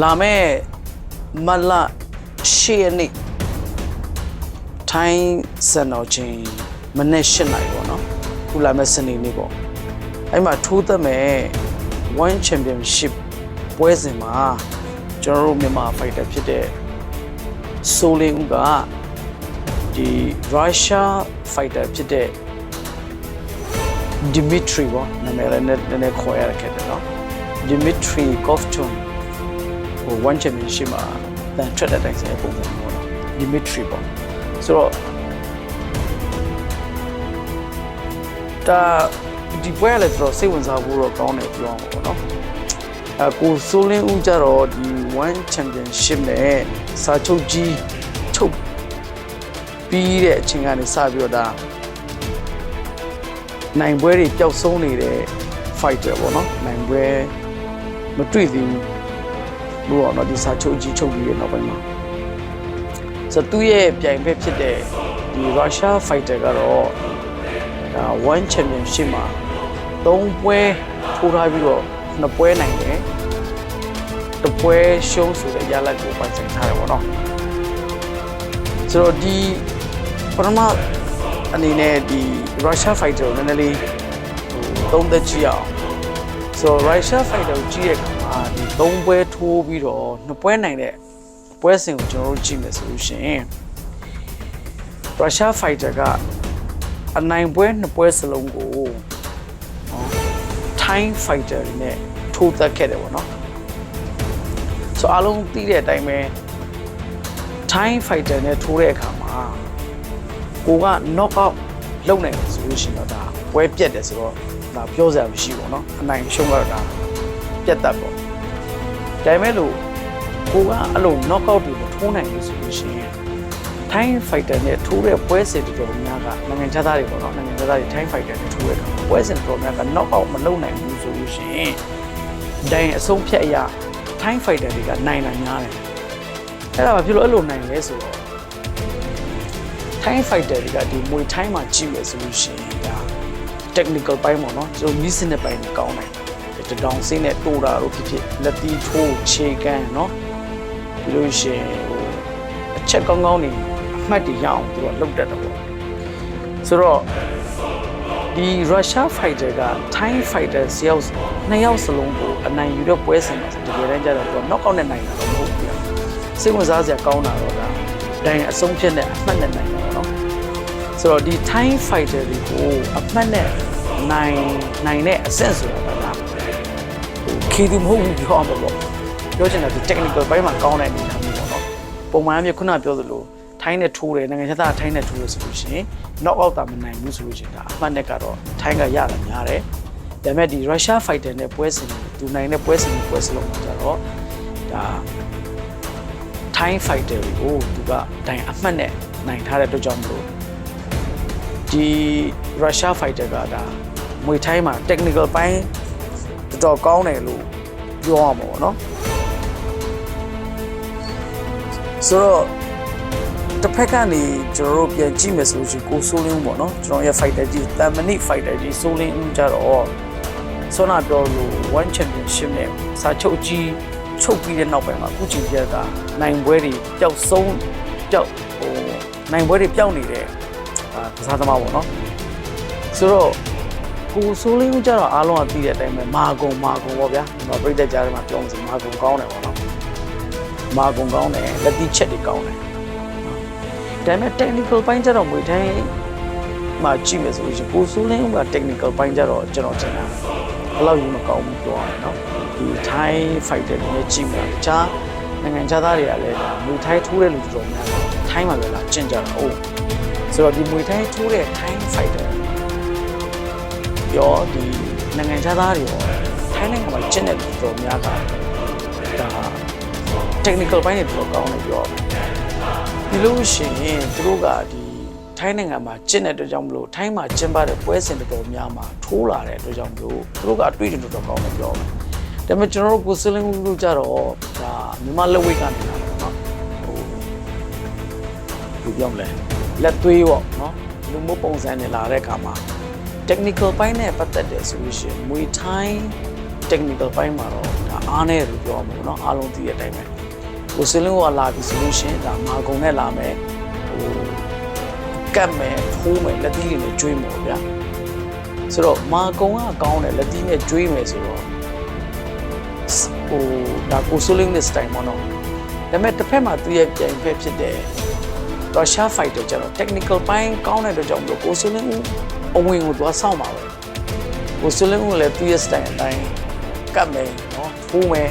လာမဲ့မတ်လ10ရက်နေ့ထိုင်းစံတော်ချိန်မနေ့8နာရီပေါ့နော်ခုလာမဲ့စနေနေ့ပေါ့အဲ့မှာထိုးသက်မဲ့ One Championship ပွဲစဉ်မှာကျွန်တော်တို့မြန်မာဖိုက်တာဖြစ်တဲ့ဆိုလင်းဦးကဒီ Russia fighter ဖြစ်တဲ့ Dimitri ပေါ့နာမည်လည်းနည်းနည်းခေါ်ရတဲ့ခဲ့တယ်နော် Dimitri Kovtun ဟို One Championship မှာတန်ထွက်တဲ့တိုင်စဲပုံစံပေါ့နော် Dimitri ပေါ့ဆိုတော့ဒါဒီပွဲကလည်းတော်တော်စိတ်ဝင်စားဖို့တော့ကောင်းတယ်ပြောအောင်ပေါ့နော်အကိုဆိုလင်းဦးကြတော့ဒီ One Championship နဲ့စာချုပ်ကြီးချုပ်ပြီးတဲ့အချိန်ကနေစပြီးတော့ဒါနိုင်ပွဲတွေပျောက်ဆုံးနေတဲ့ fighter ပေါ့နော်နိုင်ပွဲမတွေ့သေးဘူး လို့တော့နော်ဒီစာချုပ်ကြီးချုပ်ပြီးတဲ့နောက်ပိုင်းမှာဆိုတော့သူ့ရဲ့ပြိုင်ဘက်ဖြစ်တဲ့ဒီ Russia fighter ကတော့ဒါ one championship မှာ၃ပွဲထိုးထားပြီးတော့နှစ်ပွဲနိုင်တယ်တစ်ပွဲရှုံးဆိုတဲ့ရလဒ်ကိုပိုင်ဆိုင်ထားတယ်ပေါ့နော်ဆိုတော့ဒီပထမအနေနဲ့ဒီ Russia fighter ကိုနည်းနည်းလေးဟိုသုံးသက်ကြည့်အောင် ဆိုတော့ Russia fighter ကိုကြည့်တဲ့အခါမှာဒီ၃ပွဲထိုးပြီးတော့နှစ်ပွဲနိုင်တဲ့ပွဲစဉ်ကိုကျွန်တော်တို့ကြည့်မယ်ဆိုလို့ရှိရင် Russia fighter ကအနိုင်ပွဲနှစ်ပွဲစလုံးကိုဟော Thai fighter တွေနဲ့ထိုးသက်ခဲ့တယ်ပေါ့နော်ဆိုတော့အားလုံးသိတဲ့အတိုင်းပဲ Thai fighter နဲ့ထိုးတဲ့အခါမှာကိုက knock out လုပ်နိုင်တယ်ဆိုလို့ရှိရင်တော့ဒါပွဲပြတ်တယ်ဆိုတော့ ဒါပြောစရာမရှိဘူးပေါ့နော်အနိုင်ရှုံးကတော့ဒါပြတ်တတ်ပေါ့ဒါပေမဲ့လို့ကိုကအဲ့လို knock out တွေမထိုးနိုင်ဘူးဆိုလို့ရှိရင် Thai fighter နဲ့ထိုးတဲ့ပွဲစဉ်တော်တော်များကနိုင်ငံခြားသားတွေပေါ့နော်နိုင်ငံခြားသားတွေ Thai fighter နဲ့ထိုးတဲ့အခါပွဲစဉ်တော်တော်များက knock out မလုပ်နိုင်ဘူးဆိုလို့ရှိရင်ဒိုင်အဆုံးဖြတ်အရာ Thai fighter တွေကနိုင်နိုင်များတယ်အဲ့ဒါဘာဖြစ်လို့အဲ့လိုနိုင်လဲဆိုတော့ Thai fighter တွေကဒီမွေ Thai မှာကြည့်ရဆိုလို့ရှိရင်ဒါ technical ပိုင်းပေါ့နော်ကျွန်တော်မီးစနစ်ပိုင်းကိုကောင်းနိုင်တယ်တတောင်စင်းနဲ့တိုးတာတို့ဖြစ်ဖြစ်လက်တီထိုးခြေကန်းနော်ပြီးလို့ရှိရင်ဟိုအချက်ကောင်းကောင်းနေအမှတ်တွေရအောင်သူကလုပ်တတ်တယ်ပေါ့ဆိုတော့ဒီ Russia fighter က Thai fighter ဇယောက်နှစ်ယောက်စလုံးကိုအနိုင်ယူတော့ပွဲစဉ်မှာတကယ်တမ်းကျတော့သူက knock out နဲ့နိုင်တာတော့မဟုတ်ဘူးစိတ်ဝင်စားစရာကောင်းတာတော့ဒါဒိုင်အဆုံးဖြတ်နဲ့အမှတ်နဲ့နိုင်တာ ဆိုတော့ဒီ Thai fighter တွေကိုအမှတ်နဲ့နိုင်နိုင်တဲ့အဆင့်ဆိုတာကခီးသူမဟုတ်ဘူးပြောအောင်ပေါ့။ပြောချင်တာဒီ technical ဘိုင်းမှာကောင်းတဲ့အနေအထားမျိုးပေါ့နော်။ပုံမှန်အမြဲခုနပြောသလိုထိုင်းနဲ့ထိုးတယ်နိုင်ငံခြားသားထိုင်းနဲ့ထိုးလို့ဆိုလို့ရှိရင် knock out တာမနိုင်ဘူးဆိုလို့ရှိရင်ဒါအမှတ်နဲ့ကတော့ထိုင်းကရတာများတယ်။ဒါပေမဲ့ဒီ Russia fighter နဲ့ပွဲစဉ်သူနိုင်တဲ့ပွဲစဉ်ပွဲစလုံးမှာကျတော့ဒါ Thai fighter တွေကိုသူကဒိုင်အမှတ်နဲ့နိုင်ထားတဲ့အတွက်ကြောင့်မလို့ ဒီ Russia fighter ကဒါမွေထိုင်းမှာ technical ပိုင်းတော်တော်ကောင်းတယ်လို့ပြောရမှာပေါ့နော်ဆိုတော့တစ်ဖက်ကနေကျွန်တော်တို့ပြန်ကြည့်မယ်ဆိုလို့ရှိရင်ကိုဆိုးလင်းဦးပေါ့နော်ကျွန်တော်ရဲ့ fighter ကြီးတမ်မနိ fighter ကြီးဆိုးလင်းဦးကြတော့ဆောနာပြောလို့ one championship နဲ့စာချုပ်ကြီးချုပ်ပြီးတဲ့နောက်ပိုင်းမှာအခုချိန်ပြက်ကနိုင်ပွဲတွေပျောက်ဆုံးပျောက်ဟိုနိုင်ပွဲတွေပျောက်နေတဲ့အာ ကစားသမားပေါ့နော်ဆိုတော့ကိုဆိုးလင်းဦးကြတော့အားလုံးကသိတဲ့အတိုင်းပဲမာကုံမာကုံပေါ့ဗျာဒီမှာပြိတ္တကြားထဲမှာပြောမှဆိုမာကုံကောင်းတယ်ပေါ့နော်မာကုံကောင်းတယ်လက်တိချက်တွေကောင်းတယ်ဒါပေမဲ့ technical ပိုင်းကျတော့မွေထိုင်းမှာကြည့်မယ်ဆိုရင်ကိုဆိုးလင်းက technical ပိုင်းကျတော့ကျွန်တော်ထင်တာဘယ်လောက်ကြီးမကောင်းဘူးပြောရမယ်နော်ဒီ Thai fighter တွေနဲ့ကြည့်မှာတခြားနိုင်ငံခြားသားတွေကလည်းဒါမွေထိုင်းထိုးတဲ့လူတော်များတယ်ထိုင်းမှာလည်းလာကျင့်ကြတာဟုတ် ဆိုတော့ဒီမွေထိုင်းထိုးတဲ့ Thai fighter ပြောဒီနိုင်ငံခြားသားတွေရောထိုင်းနိုင်ငံမှာကျင့်တဲ့လူတော်များကဒါ technical ပိုင်းတွေတော်တော်ကောင်းတယ်ပြောရမယ်ဒီလို့ရှိရင်သူတို့ကဒီထိုင်းနိုင်ငံမှာကျင့်တဲ့အတွက်ကြောင့်မလို့ထိုင်းမှာကျင့်ပတဲ့ပွဲစဉ်တော်တော်များမှာထိုးလာတဲ့အတွက်ကြောင့်မလို့သူတို့ကအတွေ့အကြုံတော်တော်ကောင်းတယ်ပြောတယ်ဒါပေမဲ့ကျွန်တော်တို့ကိုစလင်းဦးတို့ကြတော့ဒါမြန်မာလက်ဝိတ်ကနေလာတယ်နော်ဟိုဘယ်လိုပြောမလဲ လက်သွေးပေါ့နော်လူမှုပုံစံနဲ့လာတဲ့အခါမှာ technical ပိုင်းနဲ့ပတ်သက်တယ်ဆိုလို့ရှိရင်မွေထိုင်း technical ပိုင်းမှာတော့ဒါအားနေတယ်လို့ပြောမှာပေါ့နော်အားလုံးသိတဲ့အတိုင်းပဲကိုစလင်းကလာပြီဆိုလို့ရှိရင်ဒါမာကုံနဲ့လာမယ်ဟိုကတ်မယ်ထိုးမယ်လက်သီးတွေနဲ့ကျွေးမယ်ပေါ့ဗျာဆိုတော့မာကုံကကောင်းတယ်လက်သီးနဲ့ကျွေးမယ်ဆိုတော့ဟိုဒါကိုစလင်းနဲ့စတိုင်ပေါ့နော်ဒါပေမဲ့တစ်ဖက်မှာသူ့ရဲ့ပြိုင်ဖက်ဖြစ်တဲ့ Russia fighter ကျတော့ technical ပိုင်းကောင်းတဲ့အတွက်ကြောင့်မလို့ကိုစလင်းဦးအဝင်ကိုသူကစောင့်ပါပဲကိုစလင်းဦးလည်းသူ့ရဲ့ style အတိုင်းကတ်မယ်နော်ထိုးမယ်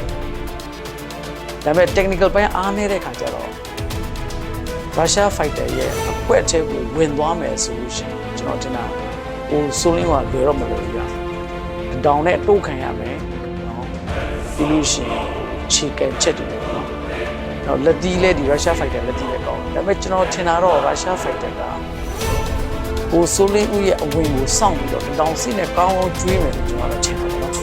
ဒါပေမဲ့ technical ပိုင်းအားနေတဲ့ခါကျတော့ Russia fighter ရဲ့အကွက်ထဲကိုဝင်သွားမယ်ဆိုလို့ရှိရင်ကျွန်တော်တင်တာဟိုဆိုလင်းကလွယ်တော့မလွယ်ဘူးဗျာတောင်နဲ့တိုးခံရမယ်နော်ပြီးလို့ရှိရင်ခြေကန်ချက်တွေပေါ့နော်တော့လက်သီးလဲဒီ Russia fighter လက်သီးလဲကောင်းတယ် ဒါပေမဲ့ကျွန်တော်ထင်တာတော့ Russia fighter ကဟိုဆိုလင်းဦးရဲ့အဝင်ကိုစောင့်ပြီးတော့တောင်စီနဲ့ကောင်းအောင်ကျွေးမယ်လို့ကျွန်တော်တော့ထင်တာပေါ့နော်ဒါ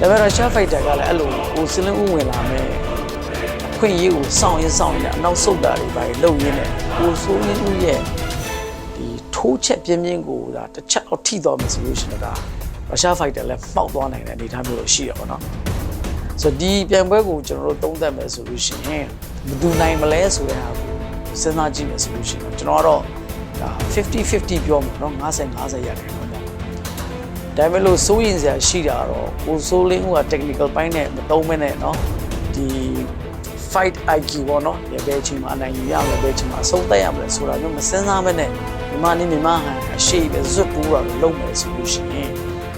ပေမဲ့ Russia fighter ကလည်းအဲ့လိုဟိုဆိုလင်းဦးဝင်လာမယ်ခွင့်ရေးကိုစောင့်ရင်စောင့်ရင်အနောက်ဆုတ်တာတွေပါလုံရင်းနဲ့ဟိုဆိုလင်းဦးရဲ့ဒီထိုးချက်ပြင်းပြင်းကိုဒါတစ်ချက်တော့ထိသွားမယ်ဆိုလို့ရှိရင်ဒါရုရှားဖိုက်တာလည်းမှောက်သွားနိုင်တဲ့အနေအထားမျိုးလို့ရှိရပါတော့။ ဆိုတော့ဒီပြိုင်ပွဲကိုကျွန်တော်တို့သုံးသပ်မယ်ဆိုလို့ရှိရင်ဘယ်သူနိုင်မလဲဆိုတဲ့ဟာကိုစဉ်းစားကြည့်မယ်ဆိုလို့ရှိရင်ကျွန်တော်ကတော့ဒါ50 50ပြောမှာเนาะ50 50ရတယ်เนาะဒါပေမဲ့လို့စိုးရင်စရာရှိတာတော့ကိုစိုးလင်းက technical ပိုင်းနဲ့မသုံးမဲနဲ့เนาะဒီ fight IQ ပေါ့နော်ရဘဲချင်းမှာအနိုင်ယူရမယ်ဘဲချင်းမှာအဆုံးသက်ရမယ်ဆိုတာမျိုးမစင်စားမနဲ့မြန်မာနေမြန်မာဟန်အရှိပဲဇွတ်တူးတာလုံးမယ်ဆိုလို့ရှိရင်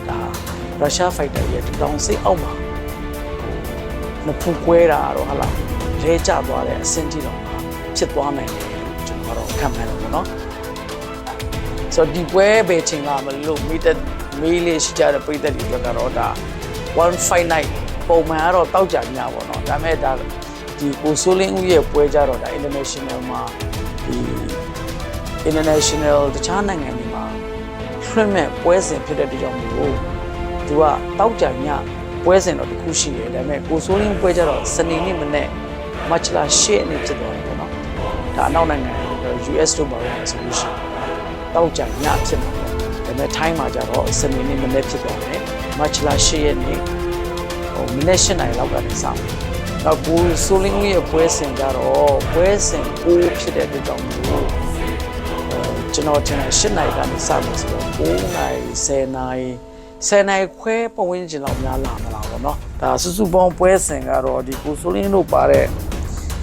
ဒါရုရှား fighter ရဲ့တောင်စိတ်အောက်မှာ မဖူကွဲတာတော့ဟာလားလဲကျသွားတဲ့အဆင့်ကြီးတော့ဖြစ်သွားနိုင်တယ်လို့ကျွန်တော်တော့ခံမှန်းတယ်ပေါ့နော်ဆိုတော့ဒီပွဲပဲချိန်လာမလို့မိသက်မေးလေးရှိကြတဲ့ပြည်သက်တွေအတွက်ကတော့ဒါ1 fight night ပုံမှန်ကတော့တောက်ကြညပေါ့နော်ဒါပေမဲ့ဒါဒီကိုဆိုလင်းဦးရဲ့ပွဲကြတော့ဒါ international မှာဒီ international တခြားနိုင်ငံတွေမှာလွှင့်မဲ့ပွဲစဉ်ဖြစ်တဲ့တကြောင်မျိုးသူကတောက်ကြည ပွဲစဉ်တော့တစ်ခုရှိတယ်ဒါပေမဲ့ကိုဆိုလင်းပွဲကြတော့စနေနေ့မနေ့ match လာရှေ့နေ့ဖြစ်သွားတယ်ပေါ့နော်ဒါအနောက်နိုင်ငံ US တို့ပါလို့ဆိုလို့ရှိရင်တောက်ကြညဖြစ်မှာပေါ့ဒါပေမဲ့ time မှာကြတော့စနေနေ့မနေ့ဖြစ်သွားတယ် match လာရှေ့ရက်နေ့ဟိုမနေ့၈နိုင်လောက်ကနေစမယ်တော့ကိုဆိုလင်းရဲ့ပွဲစဉ်ကြတော့ပွဲစဉ်ကိုဖြစ်တဲ့အတွက်ကြောင့်မို့ကျွန်တော်ထင်တယ်၈နိုင်ကနေစမယ်ဆိုတော့9နိုင်10နိုင် 10နိုင်ခွဲပဝင်းကျင်လောက်များလာမလားပေါ့နော်ဒါစုစုပေါင်းပွဲစဉ်ကတော့ဒီကိုဆိုလင်းတို့ပါတဲ့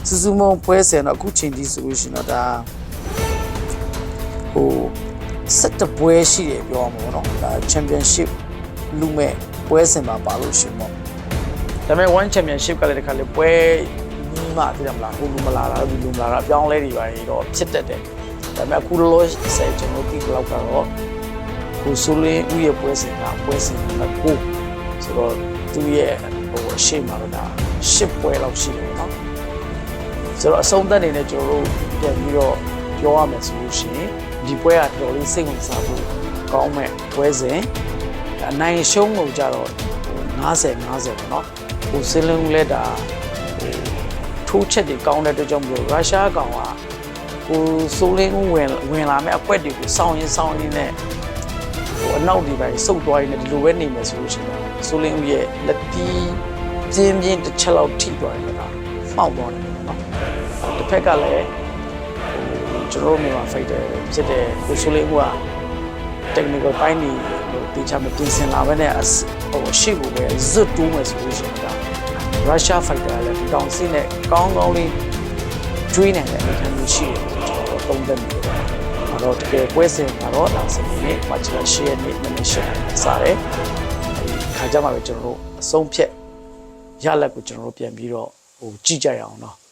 စုစုပေါင်းပွဲစဉ်တော့အခုချိန်ဒီဆိုလို့ရှိရင်တော့ဒါဟို7ပွဲရှိတယ်ပြောမှာပေါ့နော်ဒါ championship လူမဲ့ပွဲစဉ်မှာပါလို့ရှိရင်ပေါ့ဒါပေမဲ့ one championship ကလည်းတခါလေပွဲနီးမှသိတယ်မလားဟိုလူမလာတာဒီလူမလာတာအပြောင်းလဲတွေပါတော့ဖြစ်တတ်တယ်ဒါပေမဲ့အခုလောဆယ်ကျွန်တော်ဒီလောက်ကတော့ ကိုဆိုလင်းဥရဲ့ပွဲစဉ်ကပွဲစဉ်မှာကိုဆိုတော့သူရဲ့ဟိုအရှိမှာတော့ဒါရှစ်ပွဲလောက်ရှိတယ်နော်ဆိုတော့အဆုံးသက်နေနဲ့ကျွန်တော်တို့ပြန်ပြီးတော့ပြောရမယ်ဆိုလို့ရှိရင်ဒီပွဲကတော်လေးစိတ်ဝင်စားဖို့ကောင်းမဲ့ပွဲစဉ်အနိုင်ရှုံးလို့ကြတော့50 50ပေါ့နော်ဟိုစလင်းလဲတာဟိုထိုးချက်တွေကောင်းတဲ့အတွက်ကြောင့်မလို့ရုရှားကောင်ကဟိုဆိုလင်းဝင်ဝင်လာမဲ့အကွက်တွေကိုစောင်းရင်စောင်းရင်းနဲ့ဟို အနောက်ဒီပိုင်းစုပ်သွားရင်းနဲ့ဒီလိုပဲနေမယ်ဆိုလို့ရှိရင်ဆိုလင်းရဲ့လက်တီးပြင်းပြင်းတစ်ချက်လောက်ထိသွားတယ်ကွာမှောက်သွားတယ်နော်တစ်ဖက်ကလည်းကျွန်တော်တို့မြန်မာ fighter ဖြစ်တဲ့ကိုဆိုလင်းက technical ပိုင်းတွေဟိုတေချာမပြင်ဆင်လာဘဲနဲ့ဟိုရှေ့ကိုပဲဇွတ်တူးမယ်ဆိုလို့ရှိရင်ဒါ Russia fighter လည်းဒီတောင်စီးနဲ့ကောင်းကောင်းလေးကျွေးနိုင်တဲ့အနေအထားမျိုးရှိတယ်ကျွန်တော်သုံးသပ်နေတယ်။ အဲတော့တကယ်ပွဲစဉ်ကတော့ဒါစနေနေ့မှာကျွန်တော်ရှေ့ရက်နေ့မနေ့ရှေ့စားတယ်။ခါကြမှာပဲကျွန်တော်တို့အဆုံးဖြတ်ရလက်ကိုကျွန်တော်တို့ပြန်ပြီးတော့ဟိုကြည့်ကြရအောင်နော်။